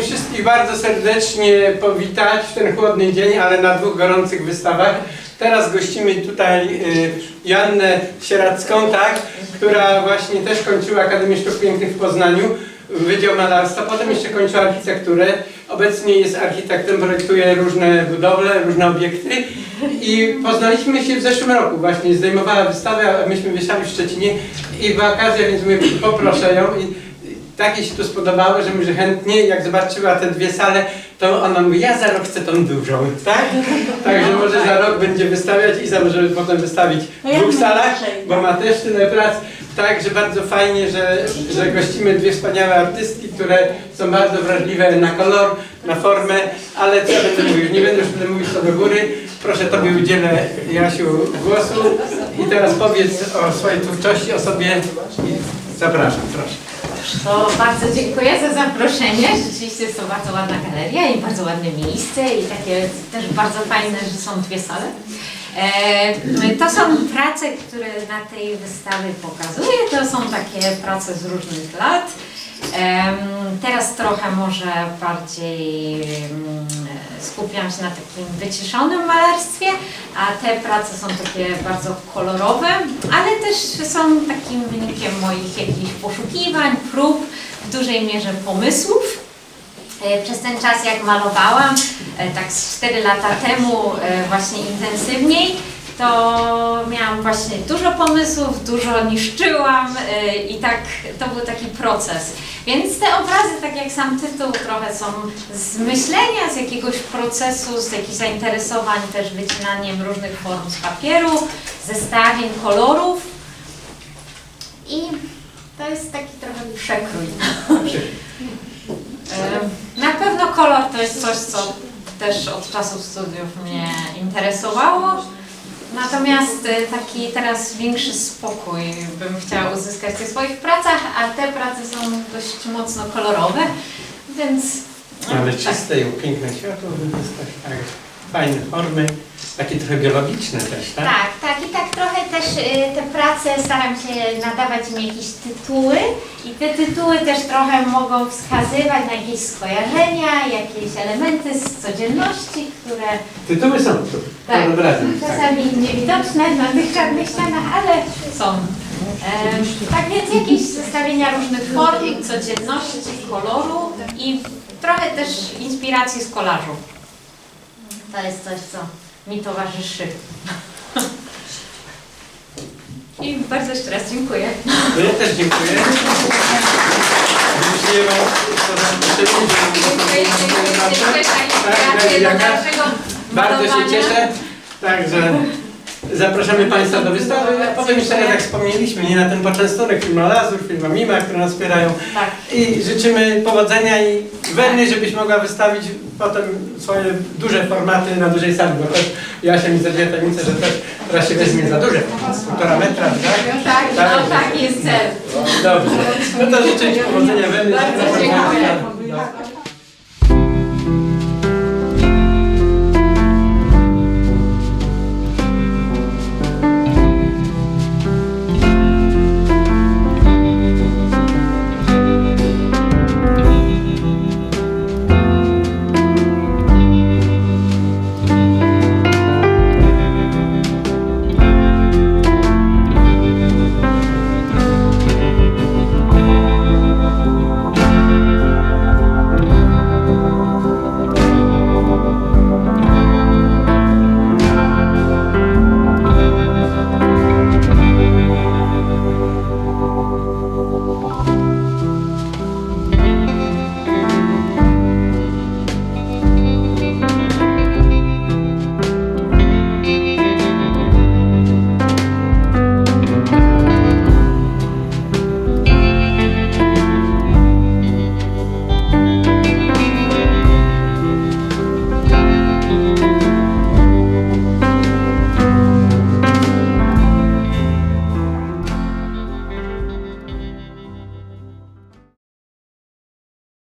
wszystkich bardzo serdecznie powitać w ten chłodny dzień, ale na dwóch gorących wystawach. Teraz gościmy tutaj y, Joannę Sieradzką, tak, która właśnie też kończyła Akademię Sztuk Pięknych w Poznaniu, Wydział Malarstwa, potem jeszcze kończyła architekturę. Obecnie jest architektem, projektuje różne budowle, różne obiekty i poznaliśmy się w zeszłym roku właśnie, zdejmowała wystawę, a myśmy wieszali w Szczecinie i była okazja, więc mówię, poproszę ją i takie się tu spodobało, że mi, że chętnie, jak zobaczyła te dwie sale, to ona mówi, ja za rok chcę tą dużą, tak? Także może za rok będzie wystawiać i za możemy potem wystawić No w jak dwóch salach, bo ma też tyle prac. Także bardzo fajnie, że, że gościmy dwie wspaniałe artystki, które są bardzo wrażliwe na kolor, na formę, ale co będę mówił, nie będę już tyle mówić to do góry. Proszę Tobie udzielę, Jasiu, głosu i teraz powiedz o swojej twórczości, o sobie zapraszam, proszę. To bardzo dziękuję za zaproszenie. Rzeczywiście jest to bardzo ładna galeria i bardzo ładne miejsce i takie też bardzo fajne, że są dwie sale. E, to są prace, które na tej wystawie pokazuję. To są takie prace z różnych lat. Teraz trochę może bardziej skupiam się na takim wyciszonym malarstwie, a te prace są takie bardzo kolorowe, ale też są takim wynikiem moich jakichś poszukiwań, prób, w dużej mierze pomysłów. E, Przez ten czas, jak malowałam, e, tak z 4 lata temu, e, właśnie intensywniej, to miałam właśnie dużo pomysłów, dużo niszczyłam e, i tak to był taki proces. Więc te obrazy, tak jak sam tytuł, trochę są z myślenia, z jakiegoś procesu, z jakichś zainteresowań też wycinaniem różnych form z papieru, zestawień kolorów i to jest taki trochę przekrój. E, Na pewno kolor to jest coś, co też od czasów studiów mnie interesowało. Natomiast e, taki teraz większy spokój bym chciała uzyskać w tych swoich pracach, a te prace są dość mocno kolorowe, więc Ale tak. czyste i piękne światło, tak, tak, fajne formy, takie trochę biologiczne też, tak? Tak, tak i tak trochę też y, te prace staram się nadawać im jakieś tytuły i te tytuły też trochę mogą wskazywać na jakieś skojarzenia, jakieś elementy z codzienności, które Tytuły są tu, tak, obrazem. Tak. czasami niewidoczne na tych czarnych ścianach, ale są. Tak więc jakieś zestawienia różnych form, codzienności, koloru i trochę też inspiracji z kolażu. To jest coś, co mi towarzyszy. Bardzo jeszcze raz dziękuję. To ja też dziękuję. Dziękuję Wam Dziękuję, za do dalszego Bardzo się cieszę. Także zapraszamy Państwa do wystawy. A potem jeszcze raz jak wspomnieliśmy, nie na ten poczęstunek firma Lazur, firma Mima, które nas wspierają. Tak. I życzymy powodzenia i Wenny, żebyś mogła wystawić potem swoje duże formaty na dużej sali, bo też Jasia mi zadziała tajemnicę, że też teraz się weźmie za duże, półtora metra, tak? Tak, no taki jest cel. Dobrze. No to życzę Ci powodzenia Wenny. Bardzo dziękuję. Państwa.